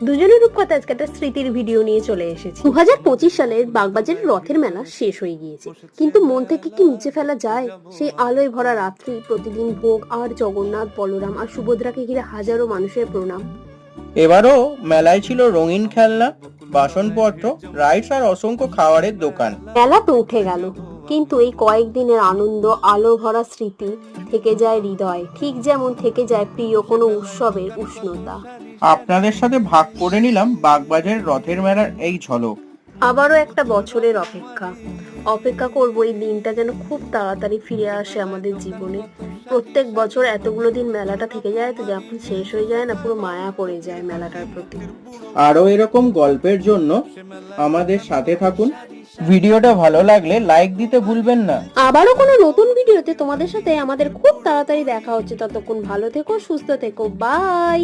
দুজনের রূপকথা আজকে একটা স্মৃতির ভিডিও নিয়ে চলে এসেছি। দু হাজার পঁচিশ সালের বাগবাজারের রথের মেলা শেষ হয়ে গিয়েছে। কিন্তু মন থেকে কি মুছে ফেলা যায়? সেই আলোয় ভরা রাত্রি প্রতিদিন ভোগ আর জগন্নাথ বলরাম আর সুভদ্রাকে ঘিরে হাজারো মানুষের প্রণাম। এবারও মেলায় ছিল রঙিন খেলনা বাসনপত্র রাইডস আর অসংখ্য খাবারের দোকান। মেলা তো উঠে গেল। কিন্তু এই কয়েকদিনের আনন্দ আলো ভরা স্মৃতি থেকে যায় হৃদয় ঠিক যেমন থেকে যায় প্রিয় কোনো উৎসবের উষ্ণতা। আপনাদের সাথে ভাগ করে নিলাম বাগবাজার রথের মেলার এই ঝলক। আবারও একটা বছরের অপেক্ষা। অপেক্ষা করব এই দিনটা যেন খুব তাড়াতাড়ি ফিরে আসে আমাদের জীবনে। প্রত্যেক বছর এতগুলো দিন মেলাটা থেকে যায় তো যখন শেষ হয়ে যায় না পুরো মায়া পড়ে যায় মেলাটার প্রতি। আরও এরকম গল্পের জন্য আমাদের সাথে থাকুন। ভিডিওটা ভালো লাগলে লাইক দিতে ভুলবেন না। আবারও কোনো নতুন ভিডিওতে তোমাদের সাথে আমাদের খুব তাড়াতাড়ি দেখা হচ্ছে। ততক্ষণ ভালো থেকো, সুস্থ থেকো বাই